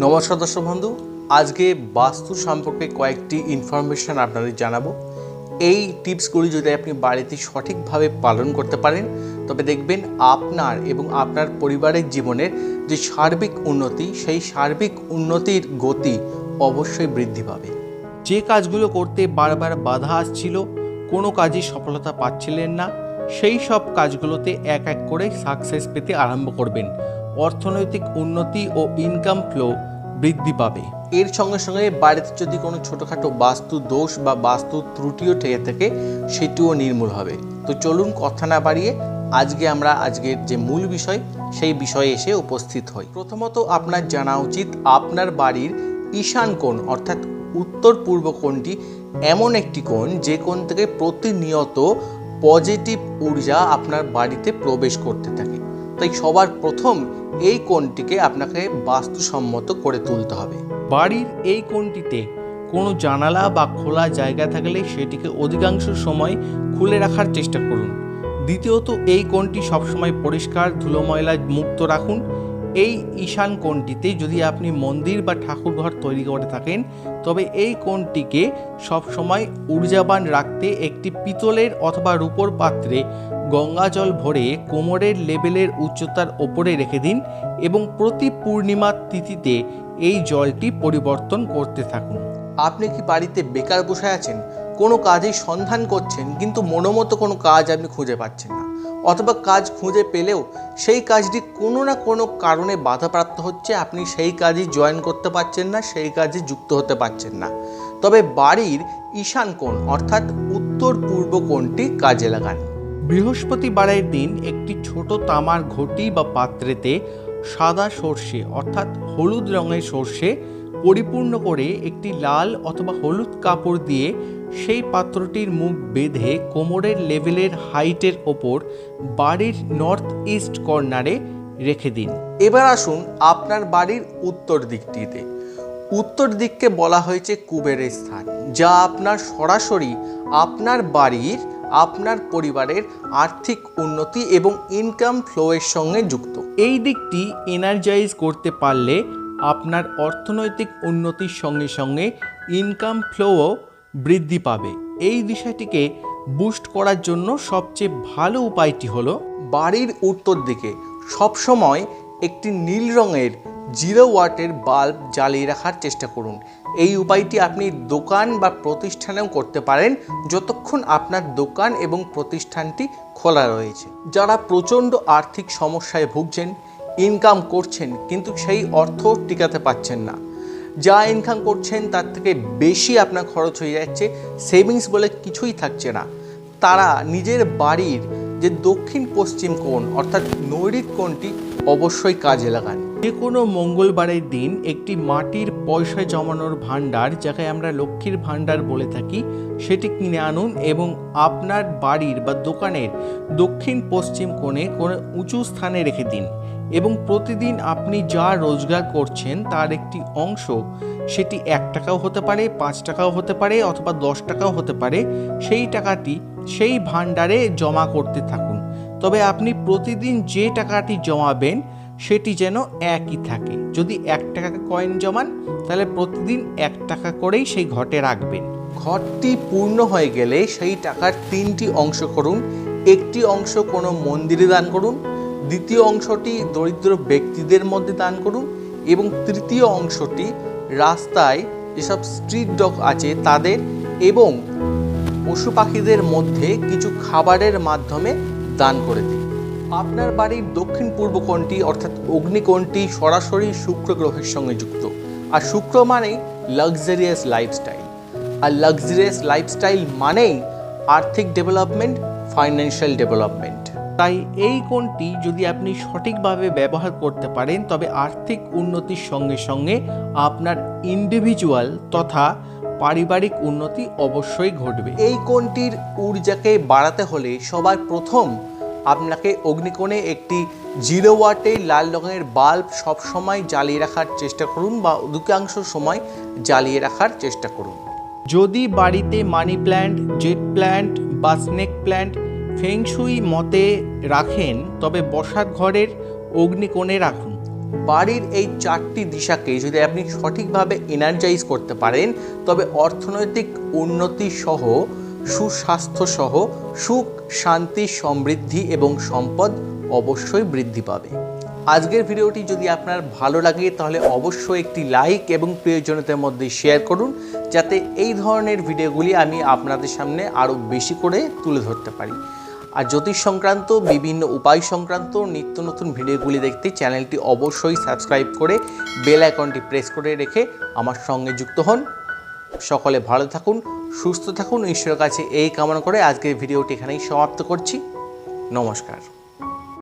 নমস্কার দর্শক বন্ধু, আজকে বাস্তু সম্পর্কে কয়েকটি ইনফরমেশন আপনাদের জানাব। এই টিপসগুলি যদি আপনি বাড়িতে সঠিকভাবে পালন করতে পারেন, তবে দেখবেন আপনার এবং আপনার পরিবারের জীবনের যে সার্বিক উন্নতি, সেই সার্বিক উন্নতির গতি অবশ্যই বৃদ্ধি পাবে। যে কাজগুলো করতে বারবার বাধা আসছিল, কোনো কাজে সফলতা পাচ্ছিলেন না, সেই সব কাজগুলোতে এক এক করে সাকসেস পেতে আরম্ভ করবেন। অর্থনৈতিক উন্নতি ও ইনকাম ফ্লো বৃদ্ধি পাবে। এর সঙ্গে সঙ্গে বাড়িতে যদি কোনো ছোটোখাটো বাস্তু দোষ বা বাস্তু ত্রুটিও থেকে থাকে, সেটিও নির্মূল হবে। তো চলুন কথা না বাড়িয়ে আজকে আমরা আজকের যে মূল বিষয়, সেই বিষয়ে এসে উপস্থিত হই। প্রথমত আপনার জানা উচিত আপনার বাড়ির ঈশান কোণ, অর্থাৎ উত্তর পূর্ব কোণটি এমন একটি কোণ যে কোণ থেকে প্রতিনিয়ত পজিটিভ ঊর্জা আপনার বাড়িতে প্রবেশ করতে থাকে। তাই সবার প্রথম এই কোণটিকে আপনাকে বাস্তুসম্মত করে তুলতে হবে। বাড়ির এই কোণটিতে কোনো জানালা বা খোলা জায়গা থাকলে সেটিকে অধিকাংশ সময় খুলে রাখার চেষ্টা করুন। দ্বিতীয়ত, এই কোণটি সবসময় পরিষ্কার ধুলো ময়লা মুক্ত রাখুন। এই ঈশান কোণটিতে যদি আপনি মন্দির বা ঠাকুরঘর তৈরি করে থাকেন, তবে এই কোণটিকে সবসময় ঊর্জাবান রাখতে একটি পিতলের অথবা রূপোর পাত্রে গঙ্গা জল ভরে কোমরের লেভেলের উচ্চতার ওপরে রেখে দিন এবং প্রতি পূর্ণিমার তিথিতে এই জলটি পরিবর্তন করতে থাকুন। আপনি কি বাড়িতে বেকার বসে আছেন? কোনো কাজেই সন্ধান করছেন, কিন্তু মনোমতো কোনো কাজ আপনি খুঁজে পাচ্ছেন না। অথবা কাজ খুঁজে পেলেও সেই কাজটি কোনো না কোনো কারণে বাধাপ্রাপ্ত হচ্ছে, আপনি সেই কাজে জয়েন করতে পারছেন না, সেই কাজে যুক্ত হতে পারছেন না। তবে বাড়ির ঈশান কোণ, অর্থাৎ উত্তর পূর্ব কোণটি কাজে লাগান। বৃহস্পতিবারের দিন একটি ছোট তামার ঘটি বা পাত্রেতে সাদা সর্ষে, অর্থাৎ হলুদ রঙের সর্ষে পরিপূর্ণ করে একটি লাল অথবা হলুদ কাপড় দিয়ে সেই পাত্রটির মুখ বেঁধে কোমরের লেভেলের হাইটের ওপর বাড়ির নর্থ ইস্ট কর্নারে রেখে দিন। এবার আসুন আপনার বাড়ির উত্তর দিকটিতে। উত্তর দিককে বলা হয়েছে কুবেরের স্থান, যা আপনার সরাসরি আপনার বাড়ির আপনার পরিবারের আর্থিক উন্নতি এবং ইনকাম ফ্লোয়ের সঙ্গে যুক্ত। এই দিকটি এনার্জাইজ করতে পারলে আপনার অর্থনৈতিক উন্নতির সঙ্গে সঙ্গে ইনকাম ফ্লোও বৃদ্ধি পাবে। এই বিষয়টিকে বুস্ট করার জন্য সবচেয়ে ভালো উপায়টি হলো বাড়ির উত্তর দিকে সবসময় একটি নীল রঙের জিরো ওয়াটের বাল্ব জ্বালিয়ে রাখার চেষ্টা করুন। এই উপায়টি আপনি দোকান বা প্রতিষ্ঠানেও করতে পারেন যতক্ষণ আপনার দোকান এবং প্রতিষ্ঠানটি খোলা রয়েছে। যারা প্রচণ্ড আর্থিক সমস্যায় ভুগছেন ইনকাম করছেন, কিন্তু সেই অর্থ টিকাতে পাচ্ছেন না। যা ইনকাম করছেন, তার থেকে বেশি আপনার খরচ হয়ে যাচ্ছে সেভিংস বলে কিছুই থাকছে না। তারা নিজের বাড়ির যে দক্ষিণ পশ্চিম কোণ, অর্থাৎ নৈরিক কোণটি অবশ্যই কাজে লাগান। যে কোনো মঙ্গলবারের দিন একটি মাটির পয়সা জমানোর ভাণ্ডার, যাকে আমরা লক্ষ্মীর ভাণ্ডার বলে থাকি, সেটি কিনে আনুন এবং আপনার বাড়ির বা দোকানের দক্ষিণ পশ্চিম কোণে কোনো উঁচু স্থানে রেখে দিন এবং প্রতিদিন আপনি যা রোজগার করছেন তার একটি অংশ, সেটি এক টাকাও হতে পারে, পাঁচ টাকাও হতে পারে অথবা দশ টাকাও হতে পারে, সেই টাকাটি সেই ভাণ্ডারে জমা করতে থাকুন। তবে আপনি প্রতিদিন যে টাকাটি জমাবেন সেটি যেন একই থাকে। যদি এক টাকা কয়েন জমান, তাহলে প্রতিদিন এক টাকা করেই সেই ঘটে রাখবেন। ঘরটি পূর্ণ হয়ে গেলে সেই টাকার তিনটি অংশ করুন। একটি অংশ কোনো মন্দিরে দান করুন, দ্বিতীয় অংশটি দরিদ্র ব্যক্তিদের মধ্যে দান করুন এবং তৃতীয় অংশটি রাস্তায় যেসব স্ট্রিট ডগ আছে তাদের এবং পশু পাখিদের মধ্যে কিছু খাবারের মাধ্যমে দান করে দিন। আপনার বাড়ির দক্ষিণ পূর্ব কোণটি, অর্থাৎ অগ্নিকোণটি, সরাসরি শুক্র গ্রহের সঙ্গে যুক্ত। আর শুক্র মানেই লাক্সারিয়াস লাইফস্টাইল আর লাক্সারিয়াস লাইফস্টাইল মানেই আর্থিক ডেভেলপমেন্ট ফাইন্যান্সিয়াল ডেভেলপমেন্ট। তাই এই কোণটি যদি আপনি সঠিকভাবে ব্যবহার করতে পারেন, তবে আর্থিক উন্নতির সঙ্গে সঙ্গে আপনার ইন্ডিভিজুয়াল তথা পারিবারিক উন্নতি অবশ্যই ঘটবে। এই কোণটির ঊর্জাকে বাড়াতে হলে সবার প্রথম আপনাকে অগ্নিকোণে একটি জিরো ওয়াটের লাল রঙের বাল্ব সবসময় জ্বালিয়ে রাখার চেষ্টা করুন বা অধিকাংশ সময় জ্বালিয়ে রাখার চেষ্টা করুন। যদি বাড়িতে মানি প্ল্যান্ট জেট প্ল্যান্ট বা স্নেক প্ল্যান্ট ফেংশুই মতে রাখেন তবে বসার ঘরের অগ্নিকোণে রাখুন। বাড়ির এই চারটি দিশাকে যদি আপনি সঠিকভাবে এনার্জাইজ করতে পারেন তবে অর্থনৈতিক উন্নতি সহ সুস্বাস্থ্য সহ সুখ শান্তি, সমৃদ্ধি এবং সম্পদ অবশ্যই বৃদ্ধি পাবে। আজকের ভিডিওটি যদি আপনার ভালো লাগে, তাহলে অবশ্যই একটি লাইক এবং প্রিয়জনদের মধ্যে শেয়ার করুন, যাতে এই ধরনের ভিডিওগুলি আমি আপনাদের সামনে আরও বেশি করে তুলে ধরতে পারি। আর জ্যোতিষ সংক্রান্ত, বিভিন্ন উপায় সংক্রান্ত, নিত্য নতুন ভিডিওগুলি দেখতে চ্যানেলটি অবশ্যই সাবস্ক্রাইব করে বেল আইকনটি প্রেস করে রেখে আমার সঙ্গে যুক্ত হন। সকলে ভালো থাকুন, সুস্থ থাকুন। ঈশ্বরের কাছে এই কামনা করে আজকের ভিডিওটি এখানেই সমাপ্ত করছি। নমস্কার।